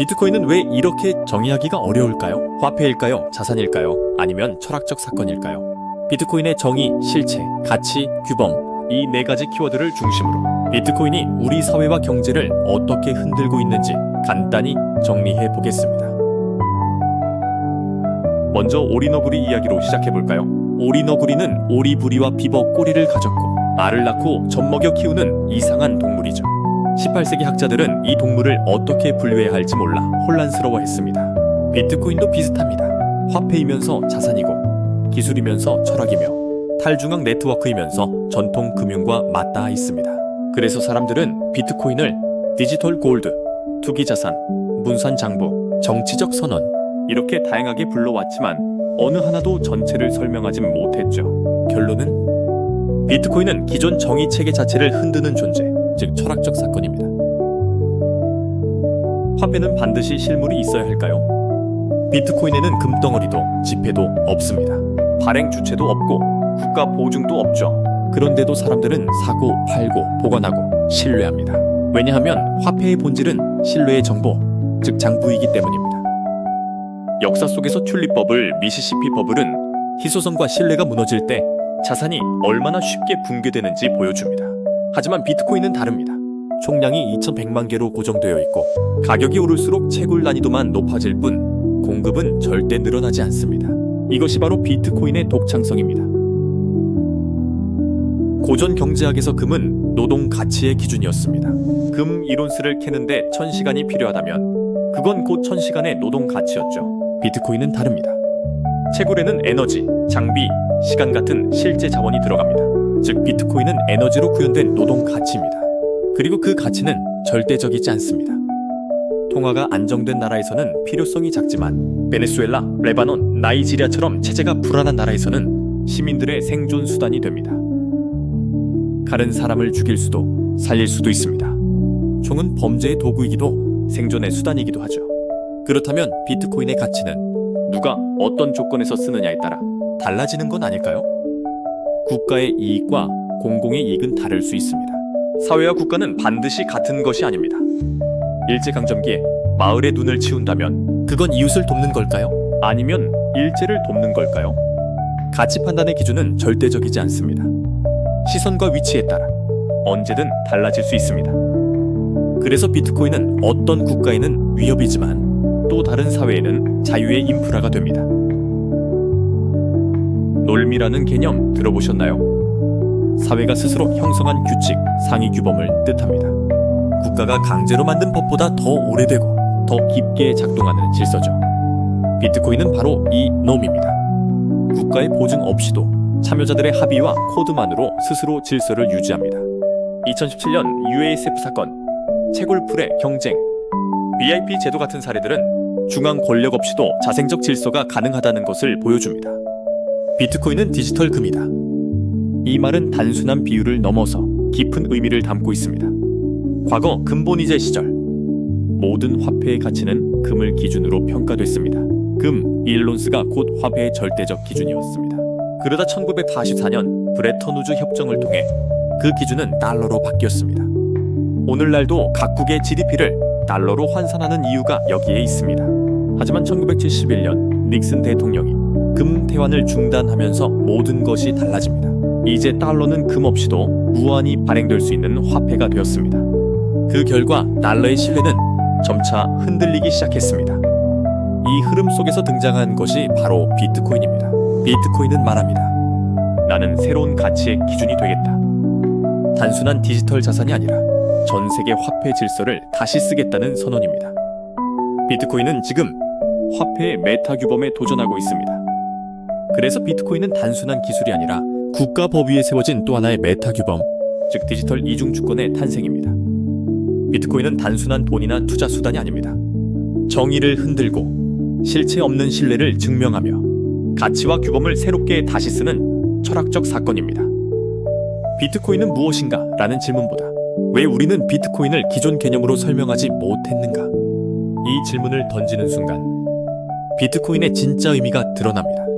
비트코인은 왜 이렇게 정의하기가 어려울까요? 화폐일까요? 자산일까요? 아니면 철학적 사건일까요? 비트코인의 정의, 실체, 가치, 규범 이 네 가지 키워드를 중심으로 비트코인이 우리 사회와 경제를 어떻게 흔들고 있는지 간단히 정리해 보겠습니다. 먼저 오리너구리 이야기로 시작해 볼까요? 오리너구리는 오리부리와 비버 꼬리를 가졌고 알을 낳고 젖 먹여 키우는 이상한 동물이죠. 18세기 학자들은 이 동물을 어떻게 분류해야 할지 몰라 혼란스러워했습니다. 비트코인도 비슷합니다. 화폐이면서 자산이고 기술이면서 철학이며 탈중앙 네트워크이면서 전통 금융과 맞닿아 있습니다. 그래서 사람들은 비트코인을 디지털 골드, 투기 자산, 문산 장부, 정치적 선언 이렇게 다양하게 불러왔지만 어느 하나도 전체를 설명하지 못했죠. 결론은 비트코인은 기존 정의 체계 자체를 흔드는 존재, 즉 철학적 사건입니다. 화폐는 반드시 실물이 있어야 할까요? 비트코인에는 금덩어리도 지폐도 없습니다. 발행 주체도 없고 국가 보증도 없죠. 그런데도 사람들은 사고, 팔고, 보관하고 신뢰합니다. 왜냐하면 화폐의 본질은 신뢰의 정보, 즉 장부이기 때문입니다. 역사 속에서 튤립버블, 미시시피 버블은 희소성과 신뢰가 무너질 때 자산이 얼마나 쉽게 붕괴되는지 보여줍니다. 하지만 비트코인은 다릅니다. 총량이 2100만 개로 고정되어 있고 가격이 오를수록 채굴 난이도만 높아질 뿐 공급은 절대 늘어나지 않습니다. 이것이 바로 비트코인의 독창성입니다. 고전 경제학에서 금은 노동 가치의 기준이었습니다. 금 이론스를 캐는데 1000시간이 필요하다면 그건 곧 1000시간의 노동 가치였죠. 비트코인은 다릅니다. 채굴에는 에너지, 장비, 시간 같은 실제 자원이 들어갑니다. 즉 비트코인은 에너지로 구현된 노동 가치입니다. 그리고 그 가치는 절대적이지 않습니다. 통화가 안정된 나라에서는 필요성이 작지만 베네수엘라, 레바논, 나이지리아처럼 체제가 불안한 나라에서는 시민들의 생존 수단이 됩니다. 칼은 사람을 죽일 수도 살릴 수도 있습니다. 총은 범죄의 도구이기도 생존의 수단이기도 하죠. 그렇다면 비트코인의 가치는 누가 어떤 조건에서 쓰느냐에 따라 달라지는 건 아닐까요? 국가의 이익과 공공의 이익은 다를 수 있습니다. 사회와 국가는 반드시 같은 것이 아닙니다. 일제강점기에 마을의 눈을 치운다면 그건 이웃을 돕는 걸까요? 아니면 일제를 돕는 걸까요? 가치 판단의 기준은 절대적이지 않습니다. 시선과 위치에 따라 언제든 달라질 수 있습니다. 그래서 비트코인은 어떤 국가에는 위협이지만 또 다른 사회에는 자유의 인프라가 됩니다. 놀미라는 개념 들어보셨나요? 사회가 스스로 형성한 규칙, 상위 규범을 뜻합니다. 국가가 강제로 만든 법보다 더 오래되고 더 깊게 작동하는 질서죠. 비트코인은 바로 이 놈입니다. 국가의 보증 없이도 참여자들의 합의와 코드만으로 스스로 질서를 유지합니다. 2017년 UASF 사건, 채굴풀의 경쟁, VIP 제도 같은 사례들은 중앙 권력 없이도 자생적 질서가 가능하다는 것을 보여줍니다. 비트코인은 디지털 금이다. 이 말은 단순한 비유를 넘어서 깊은 의미를 담고 있습니다. 과거 금본위제 시절 모든 화폐의 가치는 금을 기준으로 평가됐습니다. 금 1론스가 곧 화폐의 절대적 기준이었습니다. 그러다 1944년 브레턴 우즈 협정을 통해 그 기준은 달러로 바뀌었습니다. 오늘날도 각국의 GDP를 달러로 환산하는 이유가 여기에 있습니다. 하지만 1971년 닉슨 대통령이 금 태환을 중단하면서 모든 것이 달라집니다. 이제 달러는 금 없이도 무한히 발행될 수 있는 화폐가 되었습니다. 그 결과 달러의 신뢰는 점차 흔들리기 시작했습니다. 이 흐름 속에서 등장한 것이 바로 비트코인입니다. 비트코인은 말합니다. 나는 새로운 가치의 기준이 되겠다. 단순한 디지털 자산이 아니라 전 세계 화폐 질서를 다시 쓰겠다는 선언입니다. 비트코인은 지금 화폐의 메타 규범에 도전하고 있습니다. 그래서 비트코인은 단순한 기술이 아니라 국가 법 위에 세워진 또 하나의 메타 규범, 즉 디지털 이중 주권의 탄생입니다. 비트코인은 단순한 돈이나 투자 수단이 아닙니다. 정의를 흔들고 실체 없는 신뢰를 증명하며 가치와 규범을 새롭게 다시 쓰는 철학적 사건입니다. 비트코인은 무엇인가? 라는 질문보다 왜 우리는 비트코인을 기존 개념으로 설명하지 못했는가? 이 질문을 던지는 순간 비트코인의 진짜 의미가 드러납니다.